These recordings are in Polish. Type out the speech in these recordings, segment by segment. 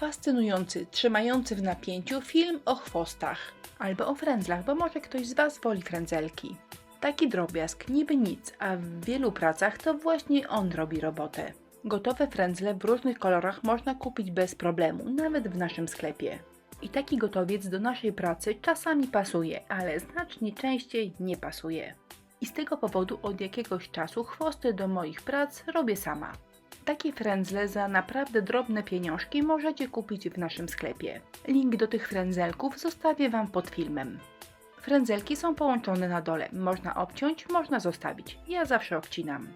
fascynujący, trzymający w napięciu film o chwostach albo o frędzlach, bo może ktoś z Was woli frędzelki. Taki drobiazg, niby nic, a w wielu pracach to właśnie on robi robotę. Gotowe frędzle w różnych kolorach można kupić bez problemu, nawet w naszym sklepie. I taki gotowiec do naszej pracy czasami pasuje, ale znacznie częściej nie pasuje. I z tego powodu od jakiegoś czasu chwosty do moich prac robię sama. Takie frędzle za naprawdę drobne pieniążki możecie kupić w naszym sklepie. Link do tych frędzelków zostawię Wam pod filmem. Frędzelki są połączone na dole. Można obciąć, można zostawić. Ja zawsze obcinam.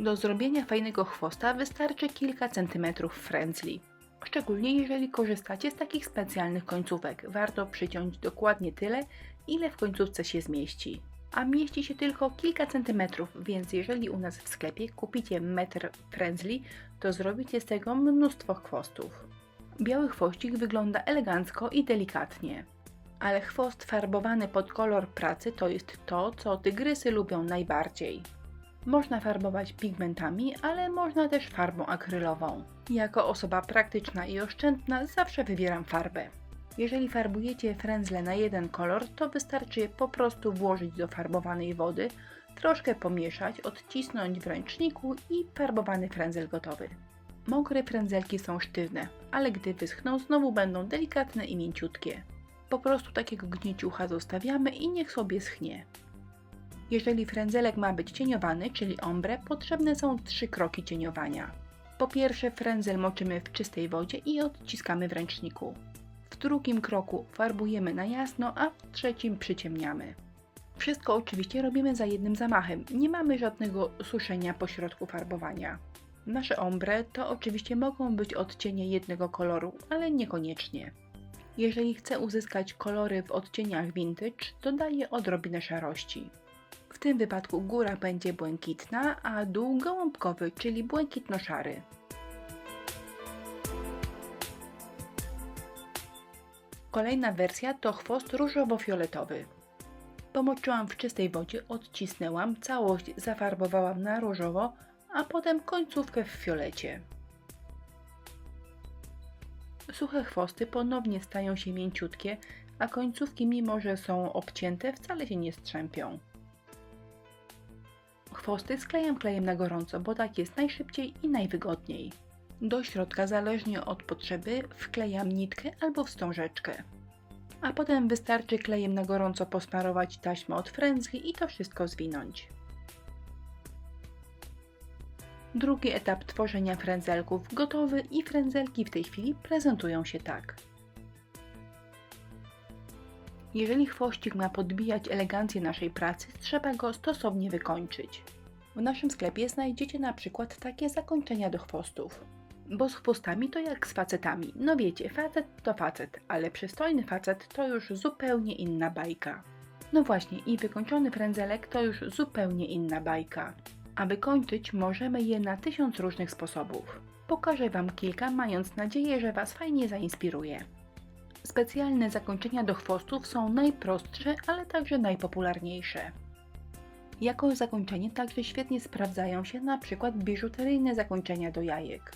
Do zrobienia fajnego chwosta wystarczy kilka centymetrów frędzli. Szczególnie jeżeli korzystacie z takich specjalnych końcówek. Warto przyciąć dokładnie tyle, ile w końcówce się zmieści. A mieści się tylko kilka centymetrów, więc jeżeli u nas w sklepie kupicie metr frędzli, to zrobicie z tego mnóstwo chwostów. Biały chwościk wygląda elegancko i delikatnie. Ale chwost farbowany pod kolor pracy to jest to, co tygrysy lubią najbardziej. Można farbować pigmentami, ale można też farbą akrylową. Jako osoba praktyczna i oszczędna zawsze wybieram farbę. Jeżeli farbujecie frędzle na jeden kolor, to wystarczy je po prostu włożyć do farbowanej wody, troszkę pomieszać, odcisnąć w ręczniku i farbowany frędzel gotowy. Mokre frędzelki są sztywne, ale gdy wyschną znowu będą delikatne i mięciutkie. Po prostu takiego gnieciucha zostawiamy i niech sobie schnie. Jeżeli frędzelek ma być cieniowany, czyli ombre, potrzebne są trzy kroki cieniowania. Po pierwsze frędzel moczymy w czystej wodzie i odciskamy w ręczniku. W drugim kroku farbujemy na jasno, a w trzecim przyciemniamy. Wszystko oczywiście robimy za jednym zamachem, nie mamy żadnego suszenia pośrodku farbowania. Nasze ombre to oczywiście mogą być odcienie jednego koloru, ale niekoniecznie. Jeżeli chcę uzyskać kolory w odcieniach vintage, dodaję odrobinę szarości. W tym wypadku góra będzie błękitna, a dół gołąbkowy, czyli błękitno-szary. Kolejna wersja to chwost różowo-fioletowy. Pomoczyłam w czystej wodzie, odcisnęłam, całość zafarbowałam na różowo, a potem końcówkę w fiolecie. Suche chwosty ponownie stają się mięciutkie, a końcówki mimo, że są obcięte, wcale się nie strzępią. Chwosty sklejam klejem na gorąco, bo tak jest najszybciej i najwygodniej. Do środka, zależnie od potrzeby, wklejam nitkę albo wstążeczkę. A potem wystarczy klejem na gorąco posmarować taśmę od frędzli i to wszystko zwinąć. Drugi etap tworzenia frędzelków gotowy i frędzelki w tej chwili prezentują się tak. Jeżeli chwościk ma podbijać elegancję naszej pracy, trzeba go stosownie wykończyć. W naszym sklepie znajdziecie na przykład takie zakończenia do chwostów. Bo z chwostami to jak z facetami. No wiecie, facet to facet, ale przystojny facet to już zupełnie inna bajka. No właśnie, i wykończony frędzelek to już zupełnie inna bajka. Aby kończyć, możemy je na tysiąc różnych sposobów. Pokażę Wam kilka, mając nadzieję, że Was fajnie zainspiruje. Specjalne zakończenia do chwostów są najprostsze, ale także najpopularniejsze. Jako zakończenie także świetnie sprawdzają się na przykład biżuteryjne zakończenia do jajek.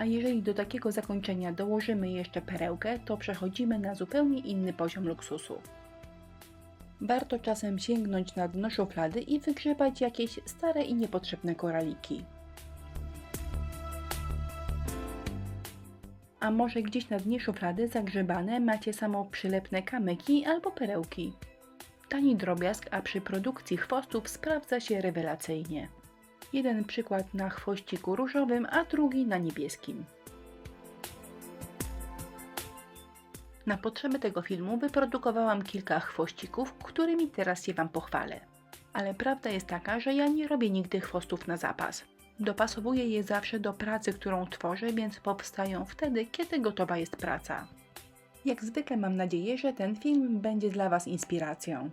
A jeżeli do takiego zakończenia dołożymy jeszcze perełkę, to przechodzimy na zupełnie inny poziom luksusu. Warto czasem sięgnąć na dno szuflady i wygrzebać jakieś stare i niepotrzebne koraliki. A może gdzieś na dnie szuflady zagrzebane macie samo przylepne kamyki albo perełki. Tani drobiazg, a przy produkcji chwostów sprawdza się rewelacyjnie. Jeden przykład na chwościku różowym, a drugi na niebieskim. Na potrzeby tego filmu wyprodukowałam kilka chwościków, którymi teraz się Wam pochwalę. Ale prawda jest taka, że ja nie robię nigdy chwostów na zapas. Dopasowuję je zawsze do pracy, którą tworzę, więc powstają wtedy, kiedy gotowa jest praca. Jak zwykle mam nadzieję, że ten film będzie dla Was inspiracją.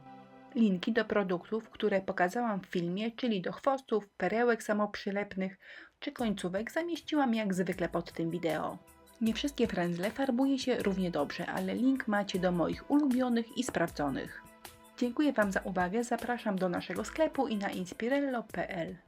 Linki do produktów, które pokazałam w filmie, czyli do chwostów, perełek samoprzylepnych czy końcówek, zamieściłam jak zwykle pod tym wideo. Nie wszystkie frędzle farbuje się równie dobrze, ale link macie do moich ulubionych i sprawdzonych. Dziękuję Wam za uwagę, zapraszam do naszego sklepu i na inspirello.pl.